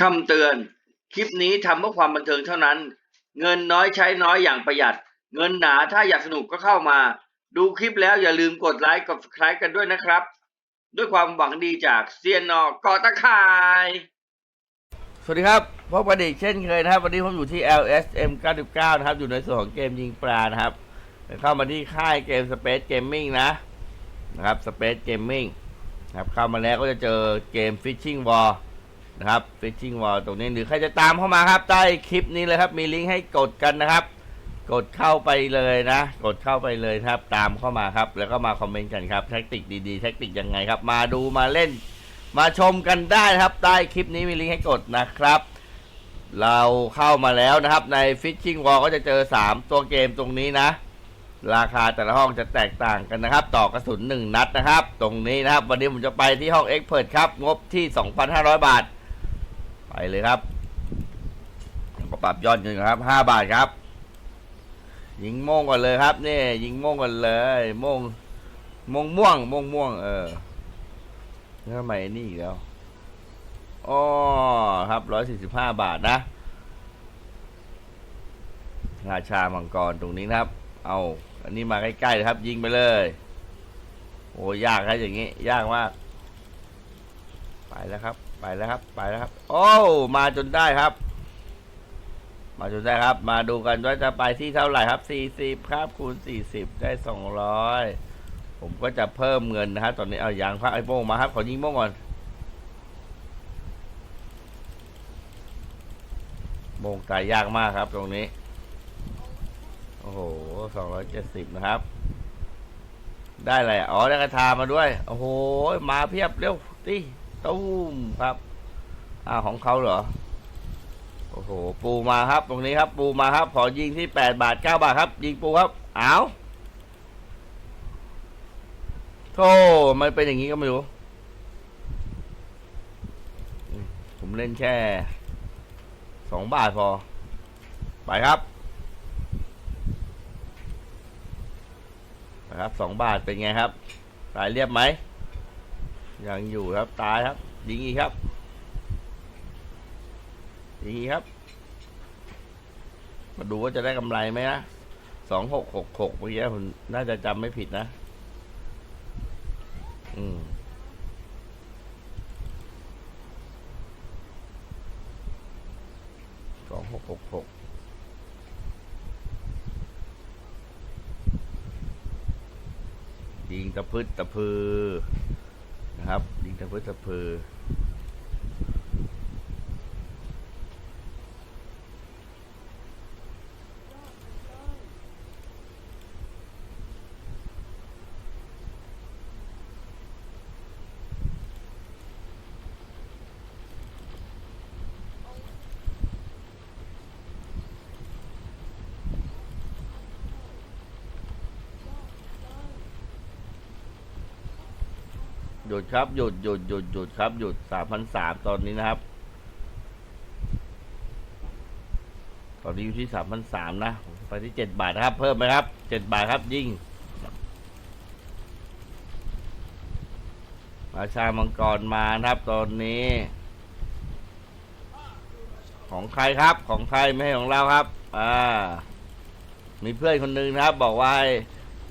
คำเตือน คลิปนี้ทำเพื่อความบันเทิงเท่านั้น เงินน้อยใช้น้อยอย่างประหยัด เงินหนาถ้าอยากสนุกก็เข้ามา ดูคลิปแล้วอย่าลืมกดไลค์กด subscribe กันด้วยนะครับ ด้วยความหวังดีจากเซียนนอกอตะข่าย สวัสดีครับพบกันอีกเช่นเคยนะครับ วันนี้ผมอยู่ที่ LSM 99 นะครับ อยู่ในส่วนของเกมยิงปลานะครับเข้ามาที่ค่ายเกม Space Gaming นะนะครับ Space Gaming ครับเข้ามาแล้วก็จะเจอเกม Fishing War นะครับ Fishing War ตรงนี้หรือใครจะตามเข้ามาครับ ใต้คลิปนี้เลยครับ มีลิงก์ให้กดกันนะครับ กดเข้าไปเลยนะ กดเข้าไปเลยครับ ตามเข้ามาครับ แล้วก็มาคอมเมนต์กันครับแท็กติกดีๆแท็กติกยังไงครับ มาดูมาเล่น มาชมกันได้ครับ ใต้คลิปนี้มีลิงก์ให้กดนะครับ เราเข้ามาแล้วนะครับ ใน Fishing Wall ก็จะเจอ 3 ตัวเกมตรงนี้นะราคาแต่ละห้องจะแตกต่างกันนะครับ ต่อกระสุน 1 นัดนะครับ ตรงนี้นะครับ วันนี้ผมจะไปที่ห้อง Expert ครับ งบที่ 2,500 บาท เลยครับก็ปรับยอดเงินครับ5บาทครับ ยิงโม่งก่อนเลยครับนี่ยิงโม่งก่อนเลยโม่งโม่งม่วงโม่งม่วง เออแล้วทำไมนี่อีกแล้วอ๋อครับร้อยสี่สิบห้าบาทนะ ราชามังกรตรงนี้นะครับ เอาอันนี้มาใกล้ๆเลยครับ ยิงไปเลย โอ้ยากครับอย่างนี้ ยากมาก ไปแล้วครับ ไปแล้วครับ ไปแล้วครับ โอ้มาจนได้ครับ มาจนได้ครับ มาดูกันว่าจะไปที่เท่าไหร่ครับ40ครับคูณ40ได้200ผมก็จะเพิ่มเงินนะครับตอนนี้เอายางพักไอ้โม่งมาครับขอยิงโม่งก่อนโมงตายยากมากครับตรงนี้ โอ้โห270นะครับ ได้อะไรอ๋อได้กระทามาด้วย โอ้โห มาเพียบเร็วตี ตุ้มครับอ่าของเขาเหรอ โอ้โห ปูมาครับ ตรงนี้ครับ ปูมาครับ ขอยิงที่แปดบาทเก้าบาทครับ ยิงปูครับอ้าวโธ่มันเป็นอย่างนี้ก็ไม่รู้ ผมเล่นแค่สองบาทพอ ไปครับไปครับสองบาทเป็นไงครับตายเรียบไหม ยังอยู่ครับตายครับยิงอีกครับยิงอีกครับ มาดูว่าจะได้กำไรไหมนะสองหกหกหกเมื่อกี้ผมน่าจะจำไม่ผิดนะ อืมสองหกหกหกยิงตะพืดตะพือ นะครับยิงตะพืดตะพือ ยุดครับหยุดหยุดหยุดหยุดครับหยุดสามพันสามตอนนี้นะครับ ตอนนี้อยู่ที่สามพันสามนะไปที่เจ็ดบาทนะครับ เพิ่มไหมครับเจ็ดบาทครับยิ่งราชามังกรมานะครับ ตอนนี้ ของใครครับของใครไม่ใช่ของเราครับ อ่า มีเพื่อนคนนึงนะครับ บอกว่า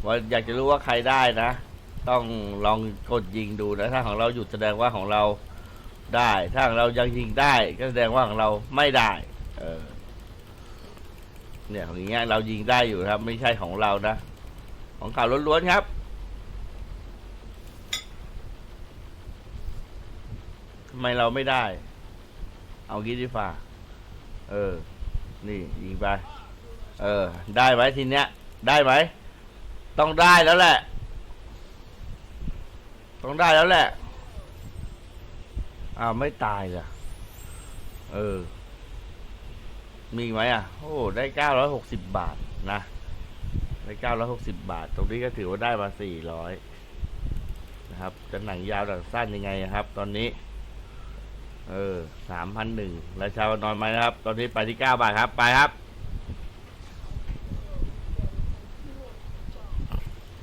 ว่าอยากจะรู้ว่าใครได้นะ ต้องลองกดยิงดูนะ ถ้าของเราหยุดแสดงว่าของเราได้ ถ้าของเรายังยิงได้ ก็แสดงว่าของเราไม่ได้ เออ เนี่ยอย่างเงี้ยเรายิงได้อยู่ครับ ไม่ใช่ของเรานะ ของเขาวล้วนๆครับ ทำไมเราไม่ได้ เอางี้ดีฝ่าเออ นี่ยิงไป เออ ได้ไหมทีเนี้ย ได้ไหม ต้องได้แล้วแหละ ต้องได้แล้วแหละ อ้าวไม่ตายจ้ะเออ มีไหมอะ โอ้ ได้เก้าร้อยหกสิบบาทนะ ได้เก้าร้อยหกสิบบาท ตรงนี้ก็ถือว่าได้มาสี่ร้อยนะครับ จะหนังยาวหนังสั้นยังไงครับ ตอนนี้ เออสามพันหนึ่งราชาวนอนไหมครับ ตอนนี้ไปที่เก้าบาทครับ ไปครับ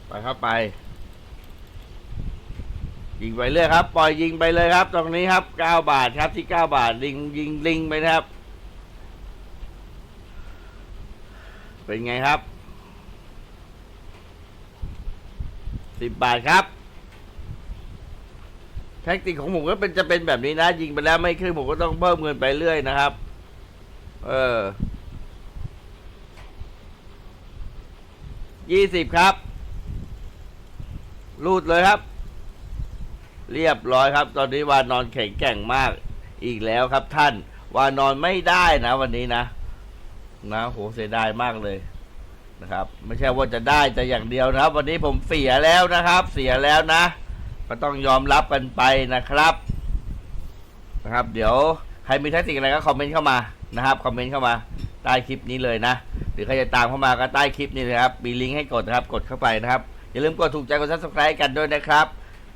ไปครับไป ยิงไปเรื่อยครับ ปล่อยยิงไปเลยครับ ตรงนี้ครับเก้าบาทครับที่เก้าบาทลิงยิงลิงไปนะครับ เป็นไงครับสิบบาทครับ แท็กติกของผมก็เป็นจะเป็นแบบนี้นะ ยิงไปแล้วไม่ขึ้นผมก็ต้องเพิ่มเงินไปเรื่อยนะครับ เออยี่สิบครับรูดเลยครับ เรียบร้อยครับ ตอนนี้วานอนแข็งแกร่งมากอีกแล้วครับท่าน วานอนไม่ได้นะวันนี้นะ นะโหเสียดายมากเลยนะครับ ไม่ใช่ว่าจะได้แต่อย่างเดียวนะครับ วันนี้ผมเสียแล้วนะครับ เสียแล้วนะ ก็ต้องยอมรับกันไปนะครับ นะครับ เดี๋ยวใครมีแท็กติกอะไรก็คอมเมนต์เข้ามานะครับคอมเมนต์เข้ามาใต้คลิปนี้เลยนะหรือใครจะตามเข้ามาก็ใต้คลิปนี้เลยครับมีลิงก์ให้กดนะครับ กดเข้าไปนะครับอย่าลืมกดถูกใจกดซับสไครต์กันด้วยนะครับ